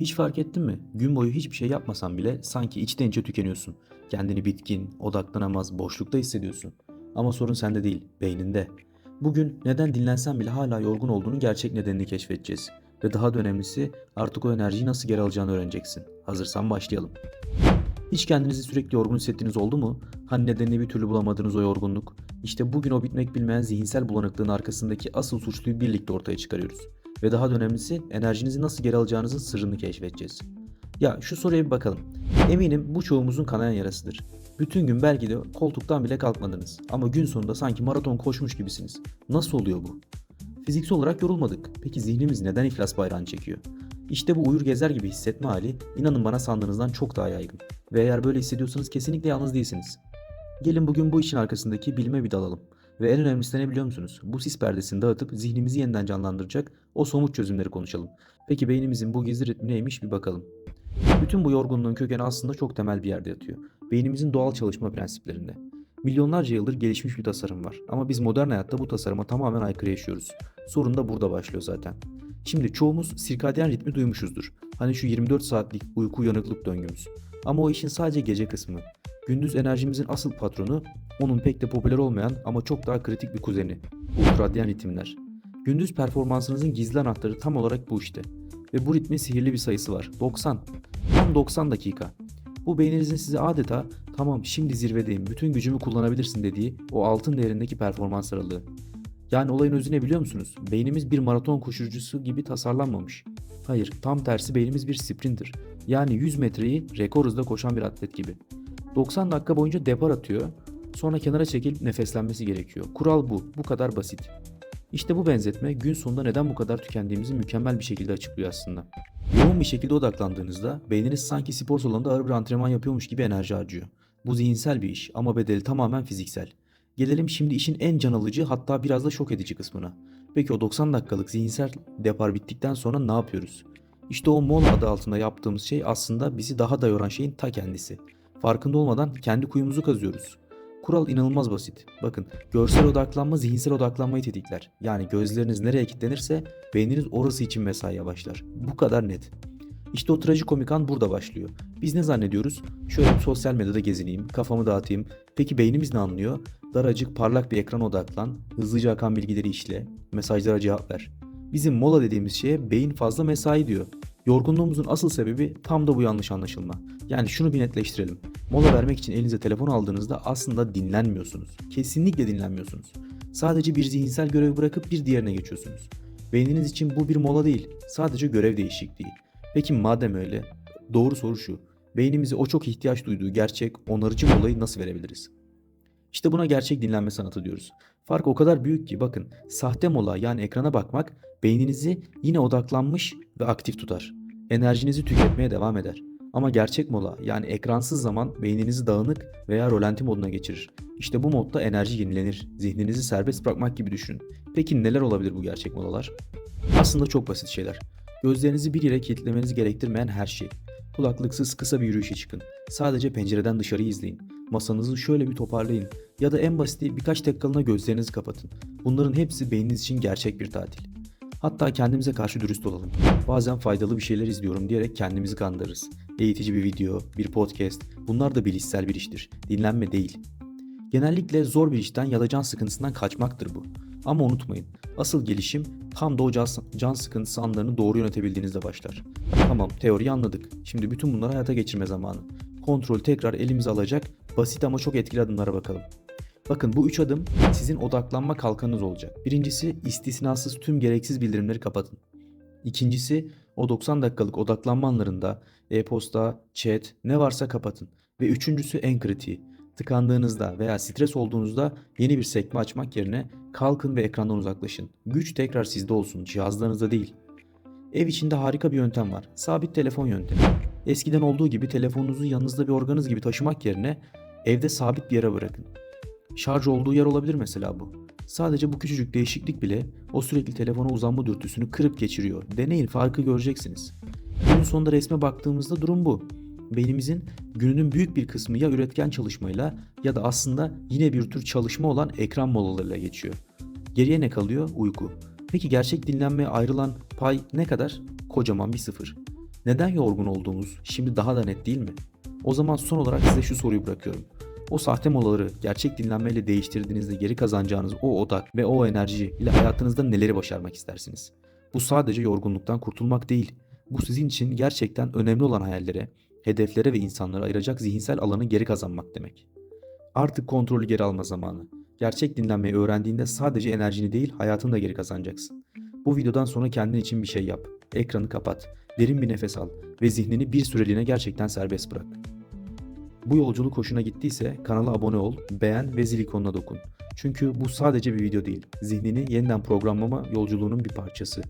Hiç fark ettin mi? Gün boyu hiçbir şey yapmasan bile sanki içten içe tükeniyorsun. Kendini bitkin, odaklanamaz, boşlukta hissediyorsun. Ama sorun sende değil, beyninde. Bugün neden dinlensen bile hala yorgun olduğunu gerçek nedenini keşfedeceğiz. Ve daha da önemlisi artık o enerjiyi nasıl geri alacağını öğreneceksin. Hazırsan başlayalım. Hiç kendinizi sürekli yorgun hissettiğiniz oldu mu? Hani nedenini bir türlü bulamadığınız o yorgunluk? İşte bugün o bitmek bilmeyen zihinsel bulanıklığın arkasındaki asıl suçluyu birlikte ortaya çıkarıyoruz. Ve daha da önemlisi enerjinizi nasıl geri alacağınızın sırrını keşfedeceğiz. Ya şu soruya bir bakalım. Eminim bu çoğumuzun kanayan yarasıdır. Bütün gün belki de koltuktan bile kalkmadınız. Ama gün sonunda sanki maraton koşmuş gibisiniz. Nasıl oluyor bu? Fiziksel olarak yorulmadık. Peki zihnimiz neden iflas bayrağını çekiyor? İşte bu uyur gezer gibi hissetme hali inanın bana sandığınızdan çok daha yaygın. Ve eğer böyle hissediyorsanız kesinlikle yalnız değilsiniz. Gelin bugün bu işin arkasındaki bilime bir dalalım. Ve en önemlisi ne biliyor musunuz? Bu sis perdesini dağıtıp zihnimizi yeniden canlandıracak o somut çözümleri konuşalım. Peki beynimizin bu gizli ritmi neymiş bir bakalım. Bütün bu yorgunluğun kökeni aslında çok temel bir yerde yatıyor. Beynimizin doğal çalışma prensiplerinde. Milyonlarca yıldır gelişmiş bir tasarım var ama biz modern hayatta bu tasarıma tamamen aykırı yaşıyoruz. Sorun da burada başlıyor zaten. Şimdi çoğumuz sirkadyen ritmi duymuşuzdur. Hani şu 24 saatlik uyku uyanıklık döngümüz. Ama o işin sadece gece kısmı. Gündüz enerjimizin asıl patronu, onun pek de popüler olmayan ama çok daha kritik bir kuzeni. Ultradyen ritimler. Gündüz performansınızın gizli anahtarı tam olarak bu işte. Ve bu ritmin sihirli bir sayısı var. 90. Tam 90 dakika. Bu beyninizin size adeta tamam şimdi zirvedeyim bütün gücümü kullanabilirsin dediği o altın değerindeki performans aralığı. Yani olayın özü ne biliyor musunuz? Beynimiz bir maraton koşucusu gibi tasarlanmamış. Hayır, tam tersi beynimiz bir sprinter. Yani 100 metreyi rekor hızda koşan bir atlet gibi. 90 dakika boyunca depar atıyor, sonra kenara çekilip nefeslenmesi gerekiyor. Kural bu, bu kadar basit. İşte bu benzetme gün sonunda neden bu kadar tükendiğimizi mükemmel bir şekilde açıklıyor aslında. Yoğun bir şekilde odaklandığınızda beyniniz sanki spor salonunda ağır bir antrenman yapıyormuş gibi enerji harcıyor. Bu zihinsel bir iş ama bedeli tamamen fiziksel. Gelelim şimdi işin en can alıcı hatta biraz da şok edici kısmına. Peki o 90 dakikalık zihinsel depar bittikten sonra ne yapıyoruz? İşte o mola adı altında yaptığımız şey aslında bizi daha da yoran şeyin ta kendisi. Farkında olmadan kendi kuyumuzu kazıyoruz. Kural inanılmaz basit. Bakın görsel odaklanma zihinsel odaklanmayı tetikler. Yani gözleriniz nereye kilitlenirse beyniniz orası için mesaiye başlar. Bu kadar net. İşte o trajikomik an burada başlıyor. Biz ne zannediyoruz? Şöyle bir sosyal medyada gezineyim, kafamı dağıtayım. Peki beynimiz ne anlıyor? Daracık parlak bir ekrana odaklan, hızlıca akan bilgileri işle, mesajlara cevap ver. Bizim mola dediğimiz şeye beyin fazla mesai diyor. Yorgunluğumuzun asıl sebebi tam da bu yanlış anlaşılma. Yani şunu bir netleştirelim. Mola vermek için elinize telefon aldığınızda aslında dinlenmiyorsunuz. Kesinlikle dinlenmiyorsunuz. Sadece bir zihinsel görev bırakıp bir diğerine geçiyorsunuz. Beyniniz için bu bir mola değil, sadece görev değişikliği. Peki madem öyle, doğru soru şu. Beynimize o çok ihtiyaç duyduğu gerçek, onarıcı molayı nasıl verebiliriz? İşte buna gerçek dinlenme sanatı diyoruz. Fark o kadar büyük ki bakın sahte mola yani ekrana bakmak beyninizi yine odaklanmış ve aktif tutar. Enerjinizi tüketmeye devam eder. Ama gerçek mola yani ekransız zaman beyninizi dağınık veya rolanti moduna geçirir. İşte bu modda enerji yenilenir. Zihninizi serbest bırakmak gibi düşünün. Peki neler olabilir bu gerçek molalar? Aslında çok basit şeyler. Gözlerinizi bir yere kilitlemenizi gerektirmeyen her şey. Kulaklıksız kısa bir yürüyüşe çıkın. Sadece pencereden dışarıyı izleyin. Masanızı şöyle bir toparlayın. Ya da en basiti birkaç dakikalığına gözlerinizi kapatın. Bunların hepsi beyniniz için gerçek bir tatil. Hatta kendimize karşı dürüst olalım. Bazen faydalı bir şeyler izliyorum diyerek kendimizi kandırırız. Eğitici bir video, bir podcast, bunlar da bilişsel bir iştir. Dinlenme değil. Genellikle zor bir işten ya da can sıkıntısından kaçmaktır bu. Ama unutmayın, asıl gelişim tam da o can, can sıkıntısı anlarını doğru yönetebildiğinizde başlar. Tamam, teoriyi anladık. Şimdi bütün bunları hayata geçirme zamanı. Kontrol tekrar elimize alacak, basit ama çok etkili adımlara bakalım. Bakın bu üç adım sizin odaklanma kalkanınız olacak. Birincisi istisnasız tüm gereksiz bildirimleri kapatın. İkincisi o 90 dakikalık odaklanma anlarında e-posta, chat ne varsa kapatın. Ve üçüncüsü en kritiği. Tıkandığınızda veya stres olduğunuzda yeni bir sekme açmak yerine kalkın ve ekrandan uzaklaşın. Güç tekrar sizde olsun, cihazlarınızda değil. Ev içinde harika bir yöntem var. Sabit telefon yöntemi. Eskiden olduğu gibi telefonunuzu yanınızda bir organınız gibi taşımak yerine evde sabit bir yere bırakın. Şarj olduğu yer olabilir mesela bu. Sadece bu küçücük değişiklik bile o sürekli telefona uzanma dürtüsünü kırıp geçiriyor. Deneyin farkı göreceksiniz. Günün sonunda resme baktığımızda durum bu. Beynimizin gününün büyük bir kısmı ya üretken çalışmayla ya da aslında yine bir tür çalışma olan ekran molalarıyla geçiyor. Geriye ne kalıyor? Uyku. Peki gerçek dinlenmeye ayrılan pay ne kadar? Kocaman bir sıfır. Neden yorgun olduğunuz şimdi daha da net değil mi? O zaman son olarak size şu soruyu bırakıyorum. O sahte molaları gerçek dinlenmeyle değiştirdiğinizde geri kazanacağınız o odak ve o enerji ile hayatınızda neleri başarmak istersiniz? Bu sadece yorgunluktan kurtulmak değil. Bu sizin için gerçekten önemli olan hayallere, hedeflere ve insanlara ayıracak zihinsel alanı geri kazanmak demek. Artık kontrolü geri alma zamanı. Gerçek dinlenmeyi öğrendiğinde sadece enerjini değil hayatını da geri kazanacaksın. Bu videodan sonra kendin için bir şey yap. Ekranı kapat, derin bir nefes al ve zihnini bir süreliğine gerçekten serbest bırak. Bu yolculuk hoşuna gittiyse kanala abone ol, beğen ve zil ikonuna dokun. Çünkü bu sadece bir video değil, zihnini yeniden programlama yolculuğunun bir parçası.